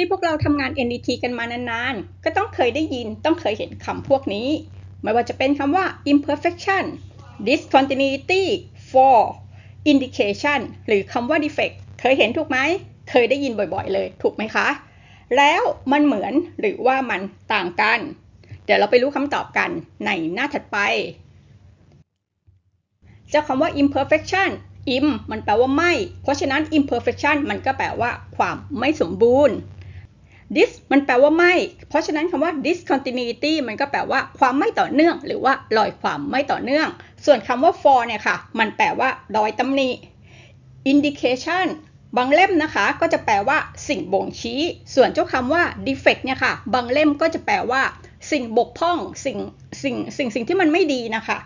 ที่พวกเราทำงาน NDT กันมานานๆ ก็ต้องเคยได้ยินต้องเคยเห็นคำพวกนี้ ไม่ว่าจะเป็นคำว่า imperfection discontinuity for indication หรือคำว่า defect เคยเห็นถูกไหม เคยได้ยินบ่อยๆเลย ถูกไหมคะ แล้วมันเหมือนหรือว่ามันต่างกัน เดี๋ยวเราไปรู้คำตอบกันในหน้าถัดไป เจ้าคำว่า imperfection im มันแปลว่าไม่ เพราะฉะนั้น imperfection มันก็แปลว่าความไม่สมบูรณ์ dis มันแปลว่าไม่ เพราะฉะนั้นคำว่า discontinuity มันก็แปลว่าความไม่ต่อเนื่อง หรือว่าลอยความไม่ต่อเนื่อง ส่วนคำว่า for เนี่ยค่ะ มันแปลว่ารอยตำหนิ indication บางเล่มนะคะก็จะแปลว่าสิ่งบ่งชี้ ส่วนเจ้าคำว่า defect เนี่ยค่ะ บางเล่มก็จะแปลว่า สิ่งบกพร่อง สิ่งสิ่งสิ่งสิ่งที่มันไม่ดีนะคะ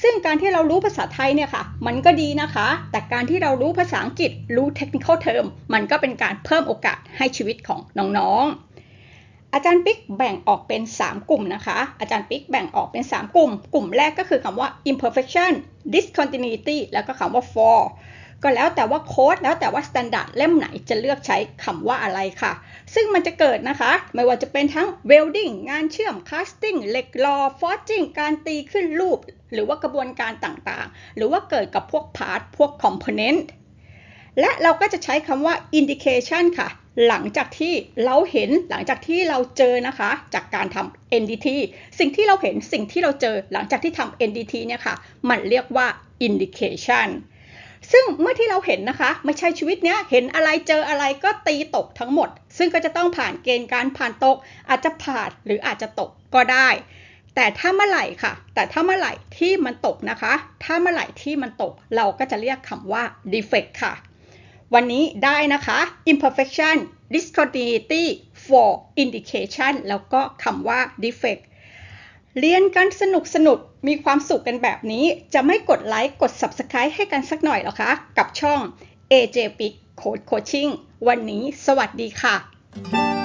ซึ่งการที่เรารู้ภาษาไทยเนี่ยค่ะมันก็ดีนะคะ แต่การที่เรารู้ภาษาอังกฤษรู้ technical term มันก็เป็นการเพิ่มโอกาสให้ชีวิตของน้องๆอาจารย์ปิ๊กแบ่งออกเป็น 3 กลุ่มนะคะ อาจารย์ปิ๊กแบ่งออกเป็น 3 กลุ่ม กลุ่มแรกก็คือคำว่า imperfection discontinuity แล้วก็คำว่า for ก็แล้วแต่ว่าโค้ดแล้วแต่ว่า standard เล่มไหนจะเลือกใช้คำว่าอะไรค่ะ ซึ่งมันจะเกิดนะคะ ไม่ว่าจะเป็นทั้ง welding งานเชื่อม casting เหล็กหลอ forging การตีขึ้นรูป หรือว่ากระบวนการต่างๆ หรือว่าเกิดกับพวก part พวก component และเราก็จะใช้คำว่า indication ค่ะ หลังจากที่เราเห็นหลังจากที่เราเจอนะคะ จากการทำ NDT สิ่งที่เราเห็นสิ่งที่เราเจอหลังจากที่ทำ NDT เนี่ยค่ะ มันเรียกว่า indication ซึ่งเมื่อที่เราเห็นนะคะ ไม่ใช่ชีวิตเนี้ยเห็นอะไรเจออะไรก็ตีตกทั้งหมด ซึ่งก็จะต้องผ่านเกณฑ์การผ่านตก อาจจะผ่านหรืออาจจะตกก็ได้ แต่ถ้าเมื่อไหร่ค่ะ แต่ถ้าเมื่อไหร่ที่มันตกนะคะ ถ้าเมื่อไหร่ที่มันตกเราก็จะเรียกคำว่า defect ค่ะ วันนี้ได้นะคะ imperfection discontinuity for indication แล้วก็คำว่า defect เรียนกันสนุกสนุกมีความสุขกันแบบนี้จะไม่กดไลค์กด Subscribe ให้กันสักหน่อยหรอคะ กับช่อง AJ p i c Code Coaching วันนี้สวัสดีค่ะ